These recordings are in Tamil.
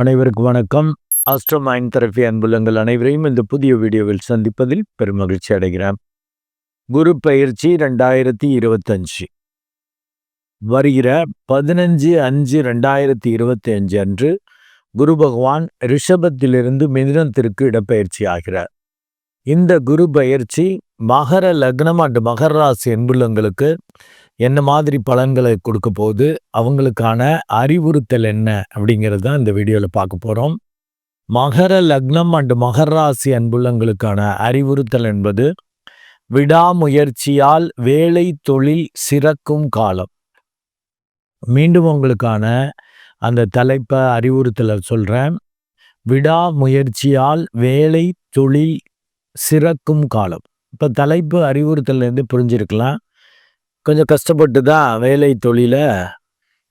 அனைவருக்கும் வணக்கம். ஆஸ்ட்ரோ மைண்ட் தெரபி அன்புலங்கள் அனைவரையும் இந்த புதிய வீடியோவில் சந்திப்பதில் பெருமகிழ்ச்சி அடைகிறேன். குரு பயிற்சி ரெண்டாயிரத்தி இருபத்தஞ்சு. வருகிற பதினஞ்சு அஞ்சு ரெண்டாயிரத்தி இருபத்தி அஞ்சு அன்று குரு பகவான் ரிஷபத்திலிருந்து மிதுனத்திற்கு இடப்பெயர்ச்சி ஆகிறார். இந்த குரு பயிற்சி மகர லக்னம் அண்டு மகர ராசி அன்புள்ளங்களுக்கு என்ன மாதிரி பலன்களை கொடுக்க போகுது அவங்களுக்கான அறிவுறுத்தல் என்ன அப்படிங்கிறது தான் இந்த வீடியோவில் பார்க்க போகிறோம் மகர லக்னம் அண்டு மகர ராசி அன்புள்ளங்களுக்கான அறிவுறுத்தல் என்பது விடாமுயற்சியால் வேலை தொழில் சிறக்கும் காலம். மீண்டும் உங்களுக்கான அந்த தலைப்பை அறிவுறுத்தலை சொல்கிறேன் விடாமுயற்சியால் வேலை தொழில் சிறக்கும் காலம். இப்போ தலைப்பு அறிவுறுத்தல்லேருந்து புரிஞ்சிருக்கலாம். கொஞ்சம் கஷ்டப்பட்டு தான் வேலை தொழிலை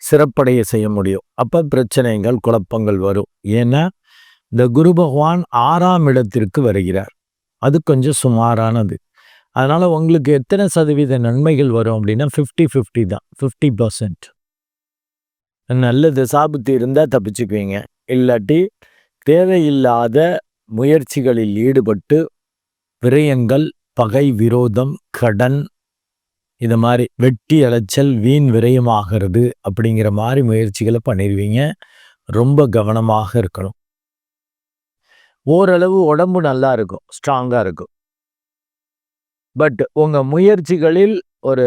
சிறப்படைய செய்ய முடியும். அப்போ பிரச்சனைகள் குழப்பங்கள் வரும். ஏன்னா இந்த குரு பகவான் ஆறாம் இடத்திற்கு வருகிறார். அது கொஞ்சம் சுமாரானது. அதனால் உங்களுக்கு எத்தனை சதவீத நன்மைகள் வரும் அப்படின்னா ஃபிஃப்டி ஃபிஃப்டி தான். ஃபிஃப்டி பர்சன்ட் நல்ல திசாபுத்தி இருந்தால் தப்பிச்சுக்குவீங்க. இல்லாட்டி தேவையில்லாத முயற்சிகளில் ஈடுபட்டு விரயங்கள் பகை விரோதம் கடன் இந்த மாதிரி வெட்டி அலைச்சல் வீண் விரயமாகிறது அப்படிங்கிற மாதிரி முயற்சிகளை பண்ணிடுவீங்க ரொம்ப கவனமாக இருக்கணும். ஓரளவு உடம்பு நல்லா இருக்கும் ஸ்ட்ராங்காக இருக்கும். பட் உங்கள் முயற்சிகளில் ஒரு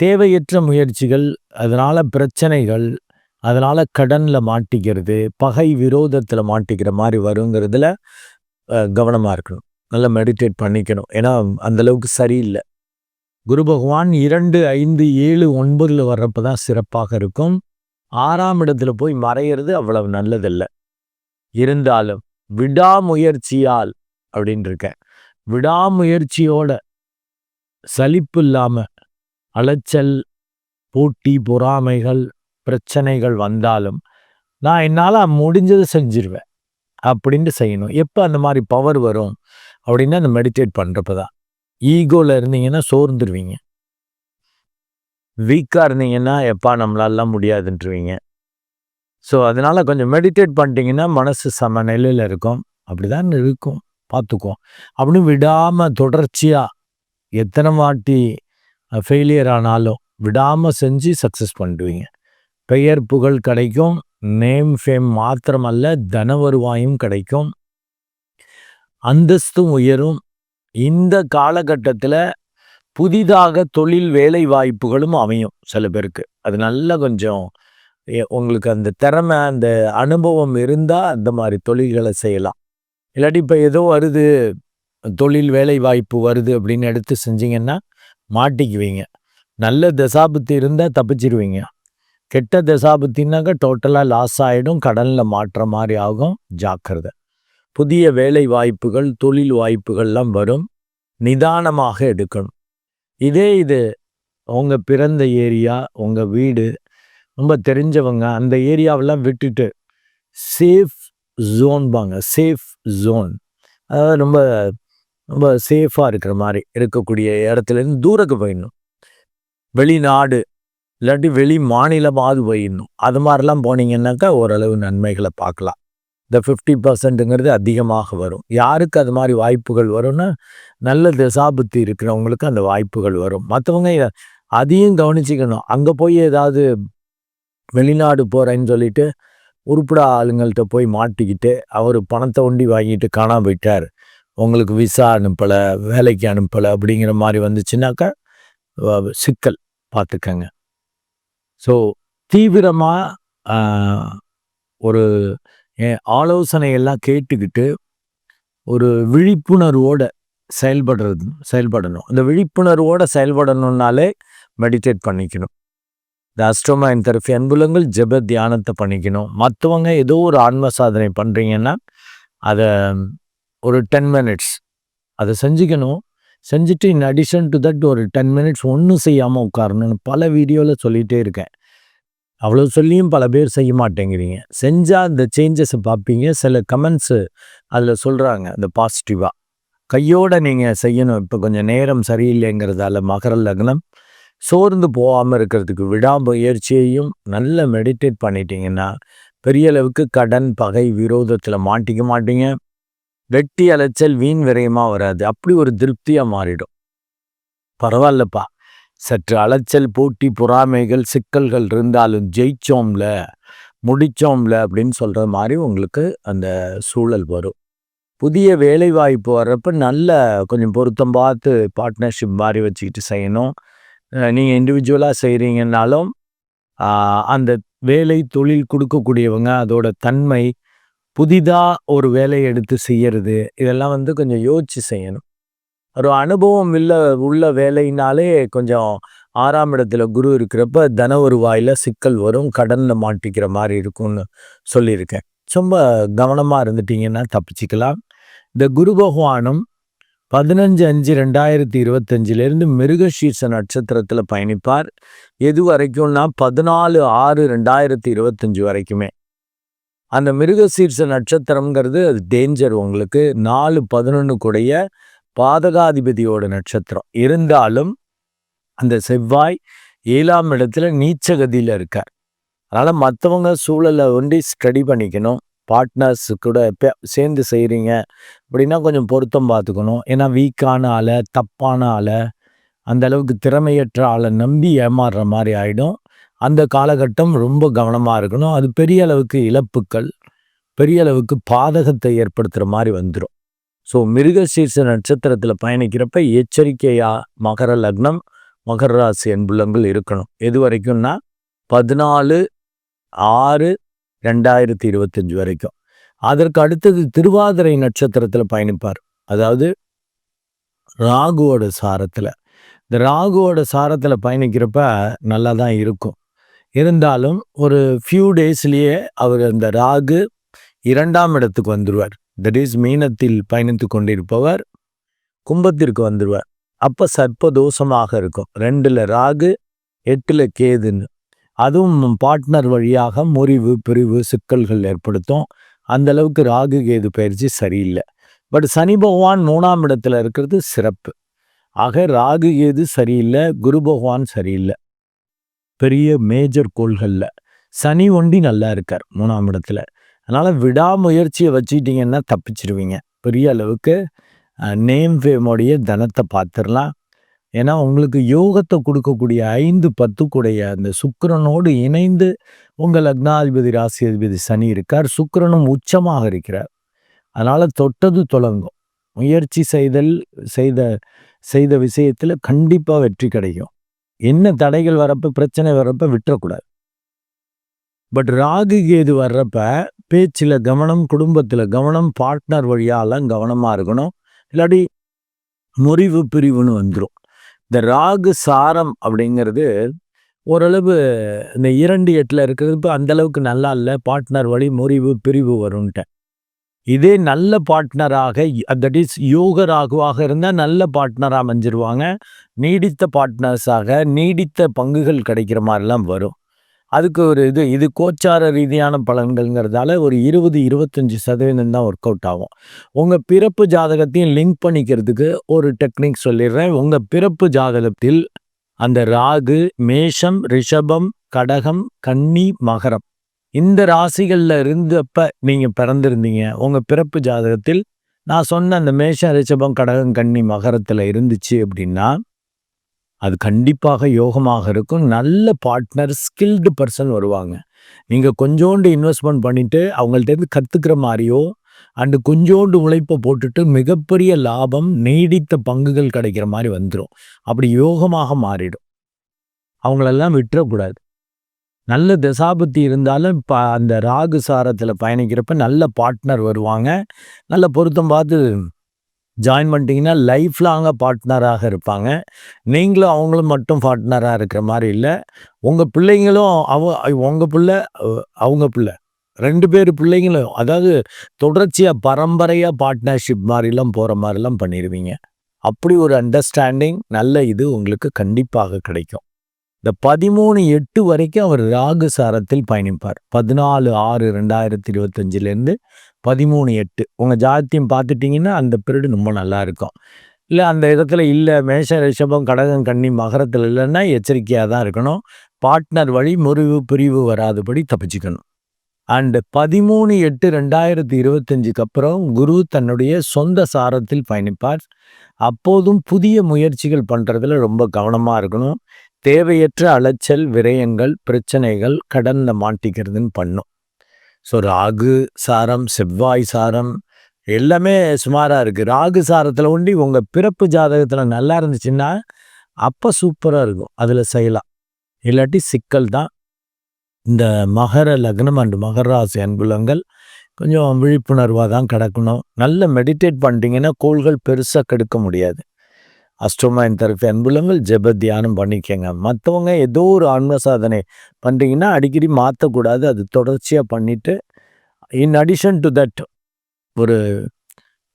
தேவையற்ற முயற்சிகள் அதனால் பிரச்சனைகள் அதனால் கடனில் மாட்டிக்கிறது பகை விரோதத்தில் மாட்டிக்கிற மாதிரி வருங்கிறதுல கவனமாக இருக்கணும். நல்லா மெடிடேட் பண்ணிக்கணும். ஏன்னா அந்தளவுக்கு சரியில்லை. குரு பகவான் இரண்டு ஐந்து ஏழு ஒன்பதில் வர்றப்ப தான் சிறப்பாக இருக்கும். ஆறாம் இடத்துல போய் மறையிறது அவ்வளவு நல்லதில்லை. இருந்தாலும் விடாமுயற்சியால் அப்படின்னு இருக்கேன் விடாமுயற்சியோட சலிப்பு இல்லாமல் அலைச்சல் போட்டி பொறாமைகள் பிரச்சனைகள் வந்தாலும் நான் என்னால் முடிஞ்சதை செஞ்சிருவேன். அப்படின்ட்டு செய்யணும். எப்போ அந்த மாதிரி பவர் வரும் அப்படின்னா அந்த மெடிடேட் பண்ணுறப்ப தான் ஈகோவில் இருந்தீங்கன்னா சோர்ந்துருவீங்க. வீக்காக இருந்தீங்கன்னா எப்பா நம்மளாலாம் முடியாதுன்ட்டுருவீங்க ஸோ அதனால் கொஞ்சம் மெடிடேட் பண்ணிட்டீங்கன்னா மனசு சமநிலையில் இருக்கும். அப்படி தான் இருக்கும். பார்த்துக்குவோம். அப்படின்னு விடாமல் தொடர்ச்சியாக எத்தனை வாட்டி ஃபெயிலியர் ஆனாலும் விடாமல் செஞ்சு சக்ஸஸ் பண்ணிடுவீங்க. பெயர் புகழ் கிடைக்கும். நேம் ஃபேம் மாத்திரமல்ல தன வருவாயும் கிடைக்கும். அந்தஸ்தும் உயரும். இந்த காலகட்டத்தில் புதிதாக தொழில் வேலை வாய்ப்புகளும் அமையும் சில பேருக்கு. அது நல்லா கொஞ்சம் உங்களுக்கு அந்த திறமை அந்த அனுபவம் இருந்தால் அந்த மாதிரி தொழில்களை செய்யலாம். இல்லாட்டி இப்போ ஏதோ வருது தொழில் வேலை வாய்ப்பு வருது அப்படின்னு எடுத்து செஞ்சீங்கன்னா மாட்டிக்குவீங்க. நல்ல தசாபுத்தி இருந்தால் தப்பிச்சிருவீங்க. கெட்ட தசாபுத்தின்னாக்க டோட்டலாக லாஸ் ஆகிடும் கடனில் மாற்ற மாதிரி ஆகும் ஜாக்கிரதை. புதிய வேலை வாய்ப்புகள் தொழில் வாய்ப்புகள்லாம் வரும். நிதானமாக எடுக்கணும். இதே இது உங்கள் பிறந்த ஏரியா உங்கள் வீடு ரொம்ப தெரிஞ்சவங்க அந்த ஏரியாவெல்லாம் விட்டுட்டு சேஃப் ஜோன்பாங்க சேஃப் ஜோன் அதாவது ரொம்ப ரொம்ப சேஃபாக இருக்கிற மாதிரி இருக்கக்கூடிய இடத்துலேருந்து தூரக்கு போயிடணும். வெளிநாடு இல்லாட்டி வெளி மாநிலமாவது போயிடணும். அது மாதிரிலாம் போனீங்கன்னாக்கா ஓரளவு நன்மைகளை பார்க்கலாம். இந்த ஃபிஃப்டி பர்சன்ட்டுங்கிறது அதிகமாக வரும். யாருக்கு அது மாதிரி வாய்ப்புகள் வரும்னா நல்ல திசாபுத்தி இருக்கிறவங்களுக்கு அந்த வாய்ப்புகள் வரும். மற்றவங்க அதையும் கவனிச்சிக்கணும். அங்கே போய் ஏதாவது வெளிநாடு போகிறேன்னு சொல்லிட்டு உருப்படா ஆளுங்கள்ட்ட போய் மாட்டிக்கிட்டு அவர் பணத்தை ஒண்டி வாங்கிட்டு காணாம போயிட்டார். உங்களுக்கு விசா அனுப்பலை வேலைக்கு அனுப்பலை அப்படிங்கிற மாதிரி வந்துச்சுன்னாக்கா சிக்கல் பார்த்துக்கங்க. ஸோ தீவிரமாக ஒரு ஆலோசனையெல்லாம் கேட்டுக்கிட்டு ஒரு விழிப்புணர்வோட செயல்படுறது செயல்படணும். இந்த விழிப்புணர்வோட செயல்படணுன்னாலே மெடிடேட் பண்ணிக்கணும். இந்த அஸ்ட்ரோமைன் தெரபி அன்புலங்கள் ஜெப தியானத்தை பண்ணிக்கணும். மற்றவங்க ஏதோ ஒரு ஆன்ம சாதனை பண்ணுறீங்கன்னா அதை ஒரு டென் மினிட்ஸ் அதை செஞ்சுக்கணும். செஞ்சுட்டு இன் அடிஷன் டு தட் ஒரு டென் மினிட்ஸ் ஒன்றும் செய்யாமல் உட்காரணும்னு பல வீடியோவில் சொல்லிகிட்டே இருக்கேன். அவ்வளோ சொல்லியும் பல பேர் செய்ய மாட்டேங்கிறீங்க. செஞ்சால் இந்த சேஞ்சஸை பார்ப்பீங்க. சில கமெண்ட்ஸு அதில் சொல்கிறாங்க அந்த பாசிட்டிவாக கையோடு நீங்கள் செய்யணும். இப்போ கொஞ்சம் நேரம் சரியில்லைங்கிறதால மகர லக்னம். சோர்ந்து போகாமல் இருக்கிறதுக்கு விடாமுயற்சியையும் நல்ல மெடிடேட் பண்ணிட்டீங்கன்னா பெரிய அளவுக்கு கடன் பகை விரோதத்தில் மாட்டிக்க மாட்டீங்க. வெட்டி அலைச்சல் வீண் விரயமாக வராது. அப்படி ஒரு திருப்தியாக மாறிடும். பரவாயில்லப்பா. சற்று அலைச்சல் போட்டி பொறாமைகள் சிக்கல்கள் இருந்தாலும் ஜெயிச்சோம்ல முடிச்சோம்ல அப்படின்னு சொல்கிற மாதிரி உங்களுக்கு அந்த சூழல் வரும். புதிய வேலைவாய்ப்பு வர்றப்ப நல்ல கொஞ்சம் பொருத்தம் பார்த்து பார்ட்னர்ஷிப் மாதிரி வச்சுக்கிட்டு செய்யணும். நீங்கள் இண்டிவிஜுவலாக செய்கிறீங்கன்னாலும் அந்த வேலை தொழில் கொடுக்கக்கூடியவங்க அதோட தன்மை புதிதாக ஒரு வேலையை எடுத்து செய்யறது இதெல்லாம் வந்து கொஞ்சம் யோசிச்சு செய்யணும். ஒரு அனுபவம் இல்லை உள்ள வேலைனாலே கொஞ்சம் ஆறாம் இடத்துல குரு இருக்கிறப்ப தன வருவாயில் சிக்கல் வரும் கடனில் மாட்டிக்கிற மாதிரி இருக்கும்னு சொல்லியிருக்கேன். ரொம்ப கவனமாக இருந்துட்டீங்கன்னா தப்பிச்சிக்கலாம். இந்த குரு பகவானும் பதினஞ்சு அஞ்சு ரெண்டாயிரத்தி இருபத்தஞ்சிலேருந்து மிருகசீர்ஷ நட்சத்திரத்தில் பயணிப்பார். எது வரைக்கும்னா பதினாலு ஆறு ரெண்டாயிரத்தி இருபத்தஞ்சு வரைக்குமே. அந்த மிருகசீர்ஷ நட்சத்திரம்ங்கிறது அது டேஞ்சர் உங்களுக்கு. நாலு பதினொன்று கூடைய பாதகாதிபதியோட நட்சத்திரம். இருந்தாலும் அந்த செவ்வாய் ஏழாம் இடத்துல நீச்சகதியில் இருக்கார். அதனால் மற்றவங்க சூழலை ஒண்டி ஸ்டடி பண்ணிக்கணும். பார்ட்னர்ஸ் கூட சேர்ந்து செய்கிறீங்க அப்படின்னா கொஞ்சம் பொருத்தம் பார்த்துக்கணும். ஏன்னா வீக்கான ஆளை தப்பான ஆளை அந்த அளவுக்கு திறமையற்ற ஆளை நம்பி ஏமாறுற மாதிரி ஆகிடும் அந்த காலகட்டம் ரொம்ப கவனமாக இருக்கணும். அது பெரிய அளவுக்கு இழப்புக்கள் பெரிய அளவுக்கு பாதகத்தை ஏற்படுத்துகிற மாதிரி வந்துடும் ஸோ மிருகசீர்ஷ நட்சத்திரத்தில் பயணிக்கிறப்ப எச்சரிக்கையாக மகர லக்னம் மகர ராசி அன்புள்ளங்கள் இருக்கணும். எது வரைக்கும்னா பதினாலு ஆறு ரெண்டாயிரத்தி இருபத்தஞ்சி வரைக்கும். அதற்கு அடுத்தது திருவாதிரை நட்சத்திரத்தில் பயணிப்பார். அதாவது ராகுவோட சாரத்தில். இந்த ராகுவோட சாரத்தில் பயணிக்கிறப்ப நல்லா தான் இருக்கும். இருந்தாலும் ஒரு ஃபியூ டேஸ்லேயே அவர் அந்த ராகு இரண்டாம் இடத்துக்கு வந்துடுவார் தட் இஸ் மீனத்தில் பயணித்து கொண்டிருப்பவர் கும்பத்திற்கு வந்துடுவார். அப்போ சர்ப்பதோஷமாக இருக்கும். ரெண்டில் ராகு எட்டில் கேதுன்னு. அதுவும் பார்ட்னர் வழியாக முறிவு பிரிவு சிக்கல்கள் ஏற்படுத்தும். அந்த அளவுக்கு ராகு கேது பயிற்சி சரியில்லை. பட் சனி பகவான் மூணாம் இடத்துல இருக்கிறது சிறப்பு. ஆக ராகு கேது சரியில்லை குரு பகவான் சரியில்லை. பெரிய மேஜர் கோள்களில். சனி ஒண்டி நல்லா இருக்கார் மூணாம் இடத்துல. அதனால் விடாமுயற்சியை வச்சுக்கிட்டிங்கன்னா தப்பிச்சிருவீங்க. பெரிய அளவுக்கு நேம் ஃபேமோடைய தனத்தை பார்த்துடலாம். ஏன்னா உங்களுக்கு யோகத்தை கொடுக்கக்கூடிய ஐந்து பத்துக்குடைய அந்த சுக்கரனோடு இணைந்து உங்கள் லக்னாதிபதி ராசியாதிபதி சனி இருக்கார். சுக்கரனும் உச்சமாக இருக்கிறார். அதனால் தொட்டது தொடங்கும் முயற்சி செய்தல் செய்த செய்த விஷயத்தில் கண்டிப்பாக வெற்றி கிடைக்கும். என்ன தடைகள் வரப்போ பிரச்சனை வரப்ப விட்டுறக்கூடாது. பட் ராகு கேது வர்றப்ப பேச்சில் கவனம் குடும்பத்தில் கவனம் பார்ட்னர் வழியால் கவனமாக இருக்கணும். இல்லாட்டி முறிவு பிரிவுன்னு வந்துடும் இந்த ராகு சாரம் அப்படிங்கிறது ஓரளவு இந்த இரண்டு எட்டில் இருக்கிறது இப்போ அந்தளவுக்கு நல்லா இல்லை. பார்ட்னர் வழி முறிவு பிரிவு வரும்ன்ட்டேன் இதே நல்ல பார்ட்னராக தட் இஸ் யோக ராகுவாக இருந்தால் நல்ல பார்ட்னராக அமைஞ்சிருவாங்க. நீடித்த பார்ட்னர்ஸாக நீடித்த பங்குகள் கிடைக்கிற மாதிரிலாம் வரும். அதுக்கு ஒரு இது இது கோச்சார ரீதியான பலன்கள்ங்கிறதால ஒரு இருபது இருபத்தஞ்சி சதவீதம் தான் ஒர்க் அவுட் ஆகும். உங்கள் பிறப்பு ஜாதகத்தையும் லிங்க் பண்ணிக்கிறதுக்கு ஒரு டெக்னிக் சொல்லிடுறேன். உங்கள் பிறப்பு ஜாதகத்தில் அந்த ராகு மேஷம் ரிஷபம் கடகம் கன்னி மகரம் இந்த ராசிகளில் இருந்தப்ப நீங்கள் பிறந்திருந்தீங்க. உங்கள் பிறப்பு ஜாதகத்தில் நான் சொன்ன அந்த மேஷம் ரிஷபம் கடகம் கன்னி மகரத்தில் இருந்துச்சு அப்படின்னா அது கண்டிப்பாக யோகமாக இருக்கும். நல்ல பார்ட்னர் ஸ்கில்டு பர்சன் வருவாங்க. நீங்கள் கொஞ்சோண்டு இன்வெஸ்ட்மெண்ட் பண்ணிவிட்டு அவங்கள்ட்டேருந்து கற்றுக்கிற மாதிரியோ அண்டு கொஞ்சோண்டு உழைப்பை போட்டுட்டு மிகப்பெரிய லாபம் நீடித்த பங்குகள் கிடைக்கிற மாதிரி வந்துடும் அப்படி யோகமாக மாறிடும். அவங்களெல்லாம் விட்டுறக்கூடாது. நல்ல தசாபத்தி இருந்தாலும் இப்போ அந்த ராகு சாரத்தில் பயணிக்கிறப்ப நல்ல பார்ட்னர் வருவாங்க. நல்ல பொருத்தம் பார்த்து ஜாயின் பண்ணிட்டீங்கன்னா லைஃப் லாங்காக பார்ட்னராக இருப்பாங்க. நீங்களும் அவங்களும் மட்டும் பார்ட்னராக இருக்கிற மாதிரி இல்லை. உங்கள் பிள்ளைங்களும் அவ உங்கள் பிள்ளை அவங்க பிள்ளை. ரெண்டு பேர் பிள்ளைங்களும் அதாவது தொடர்ச்சியாக பரம்பரையாக பார்ட்னர்ஷிப் மாதிரிலாம் போகிற மாதிரிலாம் பண்ணிடுவீங்க. அப்படி ஒரு அண்டர்ஸ்டாண்டிங் நல்ல இது உங்களுக்கு கண்டிப்பாக கிடைக்கும். இந்த பதிமூணு எட்டு வரைக்கும் அவர் ராகு சாரத்தில் பயணிப்பார். பதினாலு ஆறு ரெண்டாயிரத்தி இருபத்தஞ்சிலேருந்து பதிமூணு எட்டு. உங்கள் ஜாத்தியம் பார்த்துட்டிங்கன்னா அந்த பீரியடு ரொம்ப நல்லா இருக்கும் இல்லை அந்த இடத்துல இல்லை மேஷ ரிஷபம் கடகம் கன்னி மகரத்தில் இல்லைன்னா எச்சரிக்கையாக தான் இருக்கணும். பார்ட்னர் வழி முறிவு பிரிவு வராதபடி தப்பிச்சுக்கணும். அண்டு பதிமூணு எட்டு ரெண்டாயிரத்தி இருபத்தஞ்சுக்கு அப்புறம் குரு தன்னுடைய சொந்த சாரத்தில் பயணிப்பார். அப்போதும் புதிய முயற்சிகள் பண்ணுறதுல ரொம்ப கவனமாக இருக்கணும். தேவையற்ற அலைச்சல் விரயங்கள் பிரச்சனைகள் கடந்த மாட்டிக்கிறதுன்னு பண்ணும். ஸோ ராகு சாரம் செவ்வாய் சாரம் எல்லாமே சுமாராக இருக்குது ராகு சாரத்தில் ஒண்டி உங்கள் பிறப்பு ஜாதகத்தில் நல்லா இருந்துச்சுன்னா அப்போ சூப்பராக இருக்கும். அதில் செய்யலாம் இல்லாட்டி சிக்கல் தான். இந்த மகர லக்னம் அண்ட் மகராசி அன்புலங்கள் கொஞ்சம் விழிப்புணர்வாக தான் கிடக்கணும். நல்ல மெடிடேட் பண்ணிட்டீங்கன்னா கோள்கள் பெருசாக கெடுக்க முடியாது. அஷ்டோமாயின் தெரப்பி அன்புலங்கள் ஜெப தியானம் பண்ணிக்கங்க. மற்றவங்க ஏதோ ஒரு ஆன்ம சாதனை பண்ணுறீங்கன்னா அடிக்கடி மாற்றக்கூடாது அது தொடர்ச்சியாக பண்ணிவிட்டு இன் அடிஷன் டு தட் ஒரு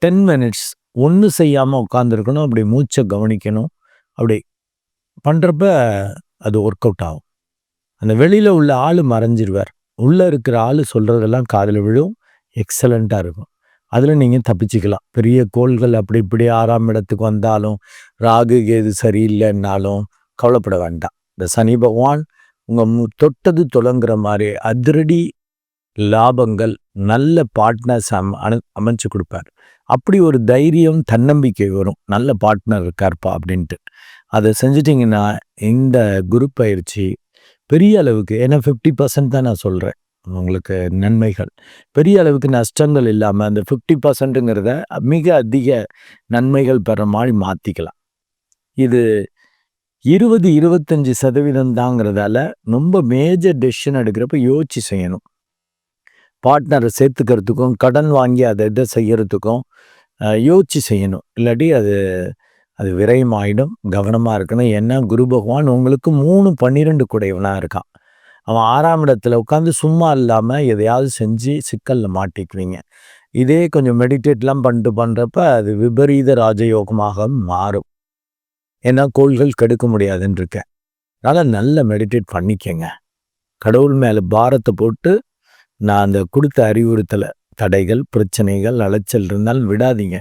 டென் மினிட்ஸ் ஒன்று செய்யாமல் உட்காந்துருக்கணும் அப்படி மூச்சை கவனிக்கணும். அப்படி பண்ணுறப்ப அது ஒர்க் அவுட் ஆகும். அந்த வெளியில் உள்ள ஆள் மறைஞ்சிருவார். உள்ளே இருக்கிற ஆள் சொல்கிறதெல்லாம் காதில் விழும். எக்ஸலண்ட்டாக இருக்கும். அதில் நீங்கள் தப்பிச்சுக்கலாம். பெரிய கோள்கள் அப்படி இப்படி ஆறாம் இடத்துக்கு வந்தாலும் ராகு கேது சரியில்லைன்னாலும் கவலைப்பட வேண்டாம். இந்த சனி பகவான் உங்கள் தொட்டது தொடங்குற மாதிரி அதிரடி லாபங்கள் நல்ல பார்ட்னர்ஸ் அம் அனு அமைச்சு கொடுப்பார். அப்படி ஒரு தைரியம் தன்னம்பிக்கை வரும். நல்ல பார்ட்னர் இருக்கார்ப்பா அப்படின்ட்டு. அதை செஞ்சிட்டிங்கன்னா இந்த குரு பயிற்சி பெரிய அளவுக்கு ஏன்னா ஃபிஃப்டி பர்சன்ட் தான் நான் சொல்கிறேன் உங்களுக்கு நன்மைகள். பெரிய அளவுக்கு நஷ்டங்கள் இல்லாமல் அந்த ஃபிஃப்டி பர்சன்ட்டுங்கிறத மிக அதிக நன்மைகள் பெற மாதிரி மாற்றிக்கலாம் இது இருபது இருபத்தஞ்சி சதவீதம் தாங்கிறதால ரொம்ப மேஜர் டெசிஷன் எடுக்கிறப்ப யோசிச்சு செய்யணும். பார்ட்னரை சேர்த்துக்கிறதுக்கும் கடன் வாங்கி அதை இதை செய்கிறதுக்கும் யோசிச்சு செய்யணும். இல்லாட்டி அது அது விரயமாயிடும் கவனமாக இருக்கணும். ஏன்னா குரு பகவான் உங்களுக்கு மூணு பன்னிரெண்டு குடையவனாக இருக்கான். அவன் ஆறாம் இடத்துல உட்காந்து சும்மா இல்லாமல் எதையாவது செஞ்சு சிக்கலில் மாட்டிக்குவீங்க. இதே கொஞ்சம் மெடிடேட்லாம் பண்ணிட்டு பண்ணுறப்ப அது விபரீத ராஜயோகமாக மாறும். ஏன்னா கோள்கள் கெடுக்க முடியாதுன்னு இருக்கேன் அதனால் நல்ல மெடிடேட் பண்ணிக்கங்க. கடவுள் மேலே பாரத்தை போட்டு நான் அந்த கொடுத்த அறிவுறுத்தலை தடைகள் பிரச்சனைகள் அலைச்சல் இருந்தாலும் விடாதீங்க.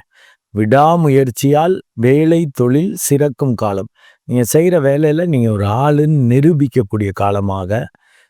விடாமுயற்சியால் வேலை தொழில் சிறக்கும் காலம். நீங்கள் செய்கிற வேலையில் நீங்கள் ஒரு ஆளுன்னு நிரூபிக்கக்கூடிய காலமாக